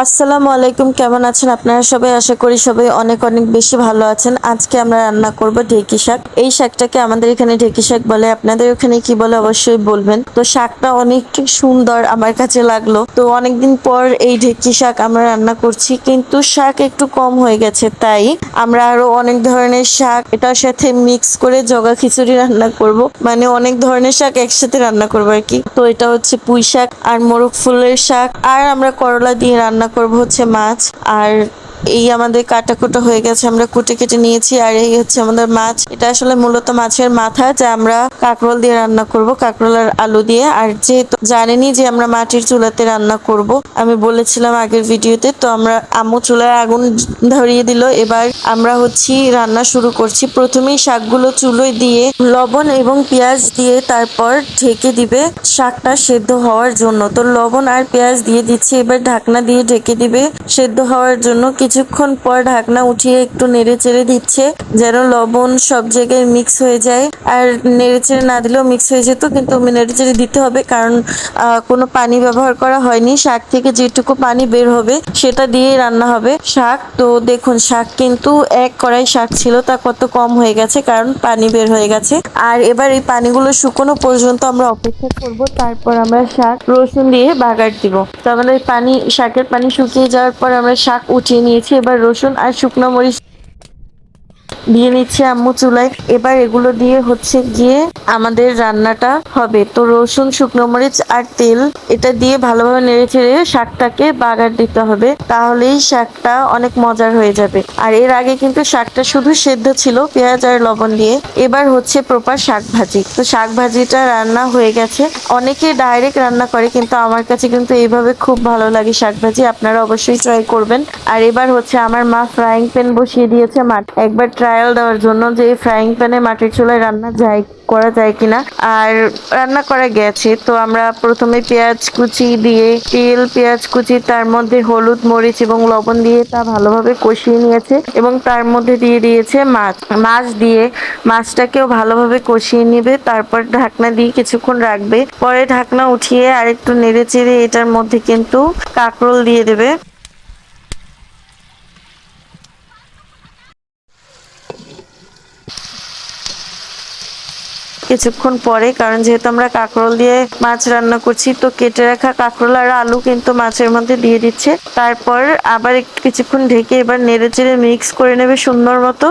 আসসালামু আলাইকুম, কেমন আছেন আপনারা সবাই? আশা করি সবাই অনেক অনেক বেশি ভালো আছেন। আজকে আমরা রান্না করব ঢেকি শাক। এই শাকটাকে আমাদের এখানে ঢেকি শাক বলে, আপনাদের ওখানে কি বলে অবশ্যই বলবেন। তো শাকটা অনেক সুন্দর আমার কাছে লাগল। তো অনেকদিন পর এই ঢেকি শাক আমরা রান্না করছি, কিন্তু শাক একটু কম হয়ে গেছে, তাই আমরা আরও অনেক ধরনের শাক এটার সাথে মিক্স করে জগা খিচুড়ি রান্না করব। মানে অনেক ধরনের শাক একসাথে রান্না করব আর কি। তো এটা হচ্ছে পুঁই শাক আর মোরগ ফুলের শাক। আর আমরা করলা দিয়ে রান্না করব হচ্ছে মাছ আর এই আমাদের কাটা কুটো হয়ে গেছে, আমরা কুটে কেটে নিয়েছি, আর এই হচ্ছে আমাদের মাছ। এটা আসলে মূলত মাছের মাথা যা আমরা কাঁকরোল দিয়ে রান্না করব, কাঁকরোল আর আলু দিয়ে। আর যেহেতু জানেনি যে আমরা মাটির চুলাতে রান্না করব, আমি বলেছিলাম আগের ভিডিওতে, তো আমরা আম্মু চুলায় আগুন ধরিয়ে দিল। এবার আমরা হচ্ছি রান্না শুরু করছি। প্রথমেই শাকগুলো চুলোয় দিয়ে লবণ এবং পেঁয়াজ দিয়ে তারপর ঢেকে দিবে। শাকটা সেদ্ধ হওয়ার জন্য। তো লবণ আর পেঁয়াজ দিয়ে দিচ্ছি, এবার ঢাকনা দিয়ে ঢেকে দিবে। সেদ্ধ হওয়ার জন্য কিছুক্ষণ পর ঢাকনা উঠিয়ে একটু নেড়ে চেড়ে দিচ্ছে, যেন লবণ সব জায়গায় মিক্স হয়ে যায়। আর নেড়ে চেড়ে না দিলেও মিক্স হয়ে যেত, কিন্তু নেড়ে চেড়ে দিতে হবে, কারণ কোনো পানি ব্যবহার করা হয়নি। শাক থেকে যেটুকু পানি বের হবে, সেটা দিয়েই রান্না হবে শাক। তো দেখুন, শাক কিন্তু এক কড়াই শাক ছিল, তা কত কম হয়ে গেছে, কারণ পানি বের হয়ে গেছে। আর এবার এই পানিগুলো শুকনো পর্যন্ত আমরা অপেক্ষা করব, তারপর আমরা শাক রসুন দিয়ে বাগার দিব। তো আমাদের পানি, শাকের পানি শুকিয়ে যাওয়ার পর আমরা শাক উঠিয়ে নিয়েছি। এবার রসুন আর শুকনো মরিচ দিয়ে নিচ্ছে আম্মু চুলায়। এবার এগুলো দিয়ে হচ্ছে গিয়ে আমাদের রান্নাটা হবে। তো রসুন, শুকনো মরিচ আর তেল, এটা দিয়ে ভালোভাবে নেড়ে ছেড়ে শাকটাকে বাগার দিতে হবে। তাহলেই শাকটা অনেক মজার হয়ে যাবে। আর এর আগে কিন্তু শাকটা শুধু সেদ্ধ ছিল, পেঁয়াজ আর লবণ দিয়ে। এবার হচ্ছে প্রপার শাক ভাজি তো শাক ভাজিটা রান্না হয়ে গেছে। অনেকে ডাইরেক্ট রান্না করে, কিন্তু আমার কাছে কিন্তু এইভাবে খুব ভালো লাগে শাক ভাজি আপনারা অবশ্যই ট্রাই করবেন। আর এবার হচ্ছে আমার মা ফ্রাইং প্যান বসিয়ে দিয়েছে মাঠ একবার ট্রায়াল দেওয়ার জন্য যে ফ্রাইং প্যানে মাটির চুলায় রান্না যায় করা যায় কিনা, আর রান্না করা গেছে। তো আমরা প্রথমে পেঁয়াজ কুচি দিয়ে, তেল, পেঁয়াজ কুচি, তার মধ্যে হলুদ, মরিচ এবং লবণ দিয়ে তা ভালোভাবে কষিয়ে নিয়েছে এবং তার মধ্যে দিয়ে দিয়েছে মাছ। মাছ দিয়ে মাছটাকেও ভালোভাবে কষিয়ে নেবে, তারপর ঢাকনা দিয়ে কিছুক্ষণ রাখবে। পরে ঢাকনা উঠিয়ে আরেকটু নেড়ে চেড়ে এটার মধ্যে কিন্তু কাঁকরোল দিয়ে দেবে। কিছুক্ষণ পরে, কারণ যেহেতু আমরা কাঁকরোল দিয়ে মাছ রান্না করছি, তো কেটে রাখা কাঁকরোল আর আলু কিন্তু মাছের মধ্যে দিয়ে দিচ্ছে। তারপর আবার একটু কিছুক্ষণ ঢেকে এবার নেড়ে চেড়ে মিক্স করে নেবে সুন্দর মতো।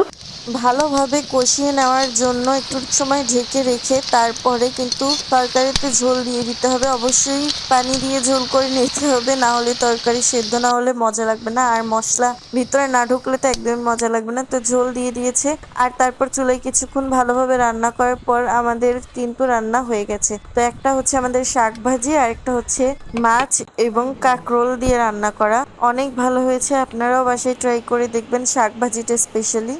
ভালোভাবে কষিয়ে নেওয়ার জন্য একটু সময় ঢেকে রেখে তারপরে কিন্তু তরকারিতে ঝোল দিয়ে দিতে হবে। অবশ্যই পানি দিয়ে ঝোল করে নিতে হবে, না হলে তরকারি সেদ্ধ, না হলে মজা লাগবে না। আর মশলা ভিতরে না ঢুকলে তো একদমই মজা লাগবে না। তো ঝোল দিয়ে দিয়েছে। আর তারপর চুলায় কিছুক্ষণ ভালোভাবে রান্না করার পর আমাদের কিন্তু রান্না হয়ে গেছে। তো একটা হচ্ছে আমাদের শাক ভাজি, আর একটা হচ্ছে মাছ এবং কাঁকরোল দিয়ে রান্না করা। অনেক ভালো হয়েছে। আপনারাও বাসায় ট্রাই করে দেখবেন শাক ভাজিটা স্পেশালি